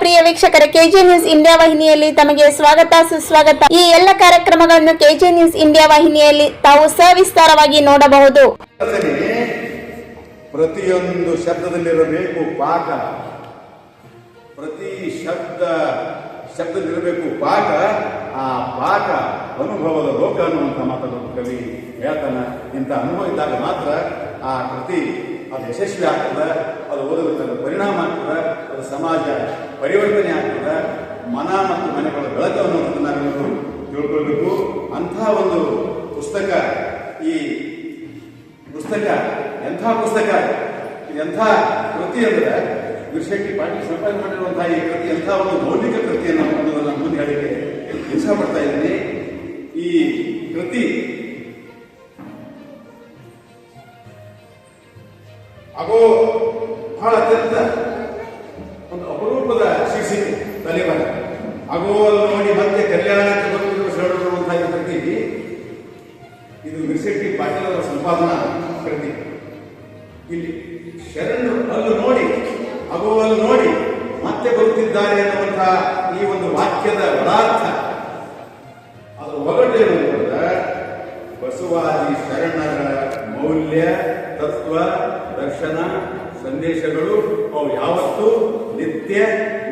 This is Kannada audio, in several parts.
ಪ್ರಿಯ ವೀಕ್ಷಕರ ಕೆಜಿ ನ್ಯೂಸ್ ಇಂಡಿಯಾ ವಾಹಿನಿಯಲ್ಲಿ ತಮಗೆ ಸ್ವಾಗತ, ಸುಸ್ವಾಗತ. ಈ ಎಲ್ಲ ಕಾರ್ಯಕ್ರಮಗಳನ್ನು ಕೆಜೆ ನ್ಯೂಸ್ ಇಂಡಿಯಾ ವಾಹಿನಿಯಲ್ಲಿ ತಾವು ಸವಿಸ್ತಾರವಾಗಿ ನೋಡಬಹುದು. ಪ್ರತಿಯೊಂದು ಶಬ್ದದಲ್ಲಿರಬೇಕು ಪಾಠ. ಪ್ರತಿ ಶಬ್ದ ಶಬ್ದದಲ್ಲಿರಬೇಕು ಪಾಠ, ಆ ಪಾಠ ಅನುಭವದ ಲೋಕ ಅನ್ನುವಂಥ ಮಾತನ್ನು ಕವಿ ಹೇಳ್ತಾನ ಇಂಥ ಅನುಭವ ಇದ್ದಾಗ ಮಾತ್ರ ಆ ಕೃತಿ ಅದು ಯಶಸ್ವಿ ಆಗ್ತದೆ, ಅದು ಓದೋದಕ್ಕೆ ಪರಿಣಾಮ ಆಗ್ತದೆ ಸಮಾಜ ಪರಿವರ್ತನೆ ಆಗ್ತದ, ಮನ ಮತ್ತು ಮನೆಗಳ ಬೆಳಕು ಅನ್ನೋದನ್ನು ತಿಳ್ಕೊಳ್ಬೇಕು. ಅಂಥ ಒಂದು ಪುಸ್ತಕ, ಈ ಪುಸ್ತಕ, ಎಂಥ ಪುಸ್ತಕ, ಎಂಥ ಕೃತಿ ಅಂದ್ರೆ ವಿಷಯಕ್ಕೆ ಪಾಟೀಲ್ ಸಂಪಾದನೆ ಮಾಡಿರುವಂತಹ ಈ ಕೃತಿ, ಎಂಥ ಒಂದು ಮೌಲಿಕ ಕೃತಿಯನ್ನು ಅನ್ನೋದನ್ನ ಮುಂದೆ ಹೇಳಿಕೆ ಮಾಡ್ತಾ ಇದ್ದೀನಿ. ಈ ಕೃತಿ ಹಾಗೂ ಬಹಳ ಅತ್ಯಂತ ಅಲ್ಲಿ ನೋಡಿ ಮತ್ತೆ ಕಲ್ಯಾಣಕ್ಕೆ ಬರುತ್ತಿರುವ ಶರಣರುವಂತಹ ಈ ಕೃತಿ ಇದು ವಿರ್ಸೆಟ್ಟಿ ಪಾಟೀಲ್ ಅವರ ಸಂಪಾದನಾ ಕೃತಿ. ಇಲ್ಲಿ ಶರಣರು ಅಲ್ಲೂ ನೋಡಿ ಅಲ್ಲಿ ನೋಡಿ ಮತ್ತೆ ಬರುತ್ತಿದ್ದಾರೆ ಎನ್ನುವಂತಹ ಈ ಒಂದು ವಾಕ್ಯದ ಪದಾರ್ಥ ಅದರ ಒಗಟೇನು ಬಸವಾದಿ ಶರಣರ ಮೌಲ್ಯ, ತತ್ವ, ದರ್ಶನ, ಸಂದೇಶಗಳು ಅವು ಯಾವತ್ತೂ ನಿತ್ಯ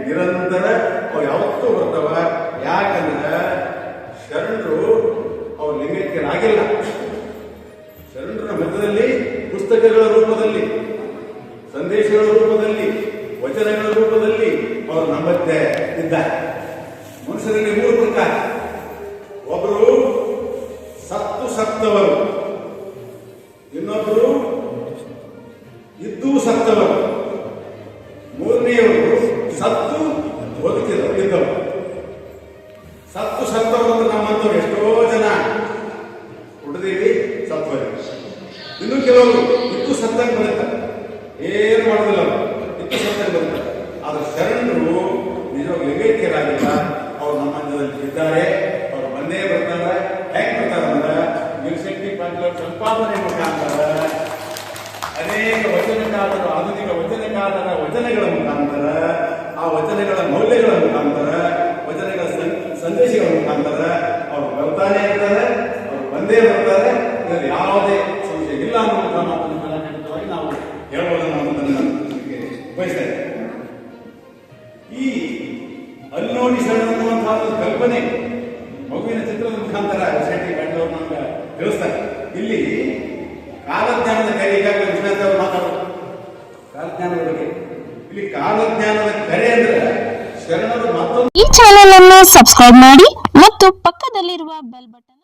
ನಿರಂತರ ಅವು ಯಾವತ್ತೂ ಬರ್ತವ? ಯಾಕಂದ್ರೆ ಶರಣರು ಅವ್ರ ಲಿಂಗೈಕ್ಯರಾಗಿಲ್ಲ. ಶರಣರ ಮಧ್ಯದಲ್ಲಿ, ಪುಸ್ತಕಗಳ ರೂಪದಲ್ಲಿ, ಸಂದೇಶಗಳ ರೂಪದಲ್ಲಿ, ವಚನಗಳ ರೂಪದಲ್ಲಿ ಅವರು ನಂಬತ್ತೆ ಇದ್ದಾರೆ. ಮನುಷ್ಯರಲ್ಲಿ ಮೂರು ಪ್ರಕಾರ. ಒಬ್ಬರು ಸತ್ತು ಸತ್ತವರು ಇನ್ನೊಬ್ಬರು ಇದ್ದೂ ಸತ್ತವರು. ನಮ್ಮಂತವ್ರು ಎಷ್ಟೋ ಜನ. ಹುಟ್ಟಿದೀವಿ ಸತ್ವರಿ ಇನ್ನು ಕೆಲವರು ಇತ್ತು ಸತ್ತಂಗೆ ಬರುತ್ತಾರೆ ಏನು ಮಾಡೋದಿಲ್ಲ ಇತ್ತು ಸತ್ತಂಗೆ ಬರುತ್ತಾರೆ ಆದ್ರೆ ಶರಣರು ನಿಜವಾಗ ಲಿಂಗೈಕ್ಯರಾಗಿಲ್ಲ ಅವ್ರು ನಮ್ಮ ಮಧ್ಯದಲ್ಲಿ ಇದ್ದಾರೆ. ಅವ್ರು ಬಂದೇ ಬರ್ತಾರೆ. ಹೆಂಗ್ ಬರ್ತಾರೆ ಅಂದ್ರೆ ಗಿರಿಶೆಟ್ಟಿ ಪಾಟೀಲ್ ಸಂಪಾದನೆ ಮುಖಾಂತರ ಅನೇಕ ವಚನಕಾರರು, ಆಧುನಿಕ ವಚನಕಾರರ ವಚನಗಳ ಮುಖಾಂತರ, ಆ ವಚನಗಳ ಮೌಲ್ಯಗಳ ಮುಖಾಂತರ ಬಂದೇ ಬರ್ತಾರೆ, ಇದರಲ್ಲಿ ಯಾವುದೇ ಸಂಶಯ ಇಲ್ಲ ಅನ್ನುವಂಥ ಮಾತನ್ನು ಖಂಡಿತವಾಗಿ ನಾವು ಹೇಳೋದನ್ನ ಅನ್ನೋದನ್ನು ನಾನು ನಿಮಗೆ ಬಯಸ್ತಾ ಈ ಅಲ್ಲಿ ಸಣ್ಣ ಅನ್ನುವಂತಹ ಒಂದು ಕಲ್ಪನೆ ಮಗುವಿನ ಚಿತ್ರದ ಮುಖಾಂತರ ಶೆಟ್ಟಿ ಅವರು ನಮ್ಗೆ ತಿಳಿಸ್ತಾರೆ. ಇಲ್ಲಿ ಕಾಲಜ್ಞಾನದ ಕರೆ ಈಗಾಗಲೇ ವಿಶ್ವನಾಥ್ ಅವರು ಮಾತಾಡೋದು ಕಾಲಜ್ಞಾನದ ಬಗ್ಗೆ ಇಲ್ಲಿ ಕಾಲಜ್ಞಾನದ ಕರೆ ಅಂದ್ರೆ ಶರಣರು ಮತ್ತೊಂದು ಈ ಚಾನೆಲ್ ಅನ್ನು ಸಬ್ಸ್ಕ್ರೈಬ್ ಮಾಡಿ ಮತ್ತು ಪಕ್ಕದಲ್ಲಿರುವ ಬೆಲ್ ಬಟನ್